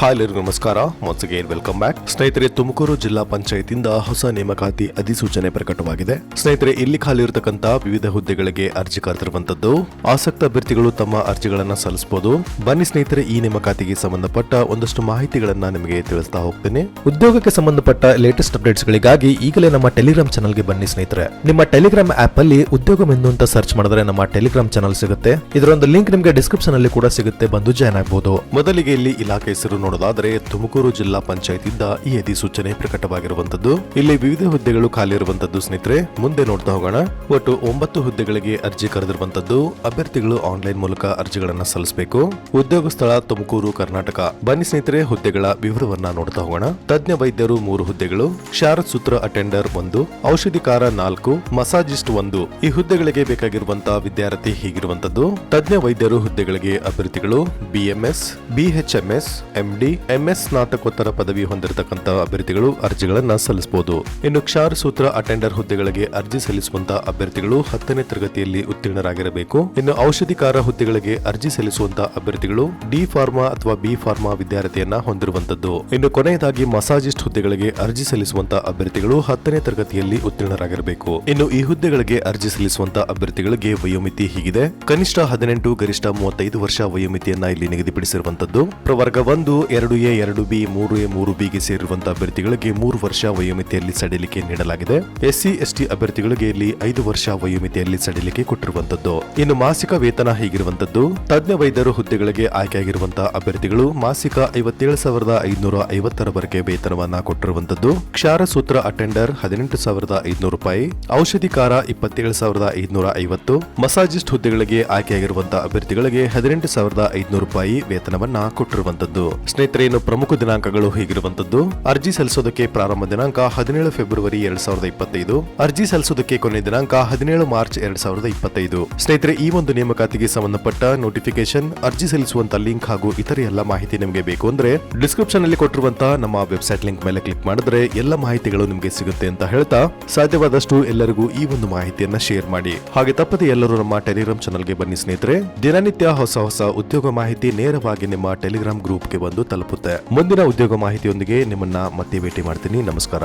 Hi ಎಲ್ಲರಿಗೂ ನಮಸ್ಕಾರ. once again welcome back ಸ್ನೇಹಿತರೆ, ತುಮಕೂರು ಜಿಲ್ಲಾ ಪಂಚಾಯತಿಂದ ಹೊಸ ನೇಮಕಾತಿ ಅಧಿಸೂಚನೆ ಪ್ರಕಟವಾಗಿದೆ. ಸ್ನೇಹಿತರೆ, ಇಲ್ಲಿ ಖಾಲಿ ಇರತಕ್ಕಂತ ವಿವಿಧ ಹುದ್ದೆಗಳಿಗೆ ಅರ್ಜಿ ಕರೆದಿರುವಂತದ್ದು ಆಸಕ್ತ ಅಭ್ಯರ್ಥಿಗಳು ತಮ್ಮ ಅರ್ಜಿಗಳನ್ನ ಸಲ್ಲಿಸಬಹುದು. ಬನ್ನಿ ಸ್ನೇಹಿತರೆ, ಈ ನೇಮಕಾತಿಗೆ ಸಂಬಂಧಪಟ್ಟ ಒಂದಷ್ಟು ಮಾಹಿತಿಗಳನ್ನ ನಿಮಗೆ ತಿಳಿಸ್ತಾ ಹೋಗ್ತೇನೆ. ಉದ್ಯೋಗಕ್ಕೆ ಸಂಬಂಧಪಟ್ಟ ಲೇಟೆಸ್ಟ್ ಅಪ್ಡೇಟ್ಸ್ ಗಳಿಗಾಗಿ ಈಗಲೇ ನಮ್ಮ ಟೆಲಿಗ್ರಾಮ್ ಚಾನಲ್ಗೆ ಬನ್ನಿ ಸ್ನೇಹಿತರೆ. ನಿಮ್ಮ ಟೆಲಿಗ್ರಾಮ್ ಆಪ್ ಅಲ್ಲಿ ಉದ್ಯೋಗ ಎಂದು ಅಂತ ಸರ್ಚ್ ಮಾಡಿದ್ರೆ ನಮ್ಮ ಟೆಲಿಗ್ರಾಮ್ ಚಾನಲ್ ಸಿಗುತ್ತೆ. ಇದರ ಒಂದು ಲಿಂಕ್ ನಿಮಗೆ ಡಿಸ್ಕ್ರಿಪ್ಷನ್ ಅಲ್ಲಿ ಕೂಡ ಸಿಗುತ್ತೆ. ಬಂದು ಜಾಯ್ನ್ ಆಗಬಹುದು ಮೊದಲಿಗೆ ಇಲ್ಲಿ ಇಲಾಖೆ ಹೆಸರು ನೋಡೋದಾದ್ರೆ ತುಮಕೂರು ಜಿಲ್ಲಾ ಪಂಚಾಯತಿಂದ ಈ ಅಧಿಸೂಚನೆ ಪ್ರಕಟವಾಗಿರುವಂತದ್ದು ಇಲ್ಲಿ ವಿವಿಧ ಹುದ್ದೆಗಳು ಖಾಲಿ ಇರುವಂತದ್ದು ಸ್ನೇಹಿತರೆ, ಮುಂದೆ ನೋಡ್ತಾ ಹೋಗೋಣ. ಒಟ್ಟು ಒಂಬತ್ತು ಹುದ್ದೆಗಳಿಗೆ ಅರ್ಜಿ ಕರೆದಿರುವಂತದ್ದು ಅಭ್ಯರ್ಥಿಗಳು ಆನ್ಲೈನ್ ಮೂಲಕ ಅರ್ಜಿಗಳನ್ನ ಸಲ್ಲಿಸಬೇಕು. ಉದ್ಯೋಗ ಸ್ಥಳ ತುಮಕೂರು, ಕರ್ನಾಟಕ. ಬನ್ನಿ ಸ್ನೇಹಿತರೆ, ಹುದ್ದೆಗಳ ವಿವರವನ್ನ ನೋಡ್ತಾ ಹೋಗೋಣ. ತಜ್ಞ ವೈದ್ಯರು ಮೂರು ಹುದ್ದೆಗಳು, ಶಾರದ್ ಸೂತ್ರ ಅಟೆಂಡರ್ ಒಂದು, ಔಷಧಿಕಾರ ನಾಲ್ಕು, ಮಸಾಜಿಸ್ಟ್ ಒಂದು. ಈ ಹುದ್ದೆಗಳಿಗೆ ಬೇಕಾಗಿರುವಂತಹ ವಿದ್ಯಾರ್ಥಿ ಹೀಗಿರುವಂತದ್ದು ತಜ್ಞ ವೈದ್ಯರು ಹುದ್ದೆಗಳಿಗೆ ಅಭ್ಯರ್ಥಿಗಳು ಬಿಎಂಎಸ್ ಬಿಎಚ್ಎಂಎಸ್ ಎಂಡಿ ಎಂಎಸ್ ಸ್ನಾತಕೋತ್ತರ ಪದವಿ ಹೊಂದಿರತಕ್ಕಂತಹ ಅಭ್ಯರ್ಥಿಗಳು ಅರ್ಜಿಗಳನ್ನು ಸಲ್ಲಿಸಬಹುದು ಇನ್ನು ಕ್ಷಾರ ಸೂತ್ರ ಅಟೆಂಡರ್ ಹುದ್ದೆಗಳಿಗೆ ಅರ್ಜಿ ಸಲ್ಲಿಸುವಂತ ಅಭ್ಯರ್ಥಿಗಳು ಹತ್ತನೇ ತರಗತಿಯಲ್ಲಿ ಉತ್ತೀರ್ಣರಾಗಿರಬೇಕು. ಇನ್ನು ಔಷಧಿಕಾರ ಹುದ್ದೆಗಳಿಗೆ ಅರ್ಜಿ ಸಲ್ಲಿಸುವಂತ ಅಭ್ಯರ್ಥಿಗಳು ಡಿ ಫಾರ್ಮಾ ಅಥವಾ ಬಿ ಫಾರ್ಮಾ ವಿದ್ಯಾರ್ಥಿಯನ್ನ ಹೊಂದಿರುವಂತದ್ದು. ಇನ್ನು ಕೊನೆಯದಾಗಿ ಮಸಾಜಿಸ್ಟ್ ಹುದ್ದೆಗಳಿಗೆ ಅರ್ಜಿ ಸಲ್ಲಿಸುವಂತ ಅಭ್ಯರ್ಥಿಗಳು ಹತ್ತನೇ ತರಗತಿಯಲ್ಲಿ ಉತ್ತೀರ್ಣರಾಗಿರಬೇಕು. ಇನ್ನು ಈ ಹುದ್ದೆಗಳಿಗೆ ಅರ್ಜಿ ಸಲ್ಲಿಸುವಂತ ಅಭ್ಯರ್ಥಿಗಳಿಗೆ ವಯೋಮಿತಿ ಹೀಗಿದೆ. ಕನಿಷ್ಠ ಹದಿನೆಂಟು, ಗರಿಷ್ಠ ಮೂವತ್ತೈದು ವರ್ಷ ವಯೋಮಿತಿಯನ್ನ ಇಲ್ಲಿ ನಿಗದಿಪಡಿಸಿರುವಂತದ್ದು. ಪ್ರವರ್ಗ ಒಂದು ಎರಡು ಎ, ಎರಡು ಬಿ, ಮೂರು ಎ, ಮೂರು ಬಿಗೆ ಸೇರಿರುವಂತಹ ಅಭ್ಯರ್ಥಿಗಳಿಗೆ ಮೂರು ವರ್ಷ ವಯೋಮಿತಿಯಲ್ಲಿ ಸಡಿಲಿಕೆ ನೀಡಲಾಗಿದೆ. ಎಸ್ಸಿ, ಎಸ್ಟಿ ಅಭ್ಯರ್ಥಿಗಳಿಗೆ ಇಲ್ಲಿ ಐದು ವರ್ಷ ವಯೋಮಿತಿಯಲ್ಲಿ ಸಡಿಲಿಕೆ ಕೊಟ್ಟಿರುವಂತದ್ದು. ಇನ್ನು ಮಾಸಿಕ ವೇತನ ಹೀಗಿರುವಂತದ್ದು. ತಜ್ಞ ವೈದ್ಯರು ಹುದ್ದೆಗಳಿಗೆ ಆಯ್ಕೆಯಾಗಿರುವಂತಹ ಅಭ್ಯರ್ಥಿಗಳು ಮಾಸಿಕ ಐವತ್ತೇಳು ಸಾವಿರದ ಐದುನೂರ ಐವತ್ತರವರೆಗೆ ವೇತನವನ್ನ ಕೊಟ್ಟಿರುವಂತದ್ದು. ಕ್ಷಾರ ಸೂತ್ರ ಅಟೆಂಡರ್ ಹದಿನೆಂಟು ಸಾವಿರದ ಐದುನೂರು ರೂಪಾಯಿ. ಔಷಧಿಕಾರ ಇಪ್ಪತ್ತೇಳು ಸಾವಿರದ ಐದುನೂರ ಐವತ್ತು. ಮಸಾಜಿಸ್ಟ್ ಹುದ್ದೆಗಳಿಗೆ ಆಯ್ಕೆಯಾಗಿರುವಂತಹ ಅಭ್ಯರ್ಥಿಗಳಿಗೆ ಹದಿನೆಂಟು ಸಾವಿರದ ಐದುನೂರು ರೂಪಾಯಿ ವೇತನವನ್ನ ಕೊಟ್ಟಿರುವಂತದ್ದು. ಸ್ನೇಹಿತರೆ ಪ್ರಮುಖ ದಿನಾಂಕಗಳು ಹೀಗಿರುವಂತದ್ದು ಅರ್ಜಿ ಸಲ್ಲಿಸೋದಕ್ಕೆ ಪ್ರಾರಂಭ ದಿನಾಂಕ ಹದಿನೇಳು ಫೆಬ್ರವರಿ ಎರಡ್ ಸಾವಿರದ ಇಪ್ಪತ್ತೈದು. ಅರ್ಜಿ ಸಲ್ಲಿಸೋದಕ್ಕೆ ಕೊನೆ ದಿನಾಂಕ ಹದಿನೇಳು ಮಾರ್ಚ್ ಎರಡ್ ಸಾವಿರದ ಇಪ್ಪತ್ತೈದು. ಸ್ನೇಹಿತರೆ, ಈ ಒಂದು ನೇಮಕಾತಿಗೆ ಸಂಬಂಧಪಟ್ಟ ನೋಟಿಫಿಕೇಶನ್ ಅರ್ಜಿ ಸಲ್ಲಿಸುವಂತ ಲಿಂಕ್ ಹಾಗೂ ಇತರೆ ಎಲ್ಲ ಮಾಹಿತಿ ನಿಮಗೆ ಬೇಕು ಅಂದ್ರೆ ಡಿಸ್ಕ್ರಿಪ್ಷನ್ ಅಲ್ಲಿ ಕೊಟ್ಟಿರುವಂತಹ ನಮ್ಮ ವೆಬ್ಸೈಟ್ ಲಿಂಕ್ ಮೇಲೆ ಕ್ಲಿಕ್ ಮಾಡಿದ್ರೆ ಎಲ್ಲ ಮಾಹಿತಿಗಳು ನಿಮಗೆ ಸಿಗುತ್ತೆ ಅಂತ ಹೇಳ್ತಾ, ಸಾಧ್ಯವಾದಷ್ಟು ಎಲ್ಲರಿಗೂ ಈ ಒಂದು ಮಾಹಿತಿಯನ್ನ ಶೇರ್ ಮಾಡಿ. ಹಾಗೆ ತಪ್ಪದೆ ಎಲ್ಲರೂ ನಮ್ಮ ಟೆಲಿಗ್ರಾಮ್ ಚಾನಲ್ಗೆ ಬನ್ನಿ ಸ್ನೇಹಿತರೆ. ದಿನನಿತ್ಯ ಹೊಸ ಹೊಸ ಉದ್ಯೋಗ ಮಾಹಿತಿ ನೇರವಾಗಿ ನಿಮ್ಮ ಟೆಲಿಗ್ರಾಮ್ ಗ್ರೂಪ್ಗೆ ಬಂದು ತಲುಪುತ್ತೆ. ಮುಂದಿನ ಉದ್ಯೋಗ ಮಾಹಿತಿಯೊಂದಿಗೆ ನಿಮ್ಮನ್ನ ಮತ್ತೆ ಭೇಟಿ ಮಾಡ್ತೀನಿ. ನಮಸ್ಕಾರ.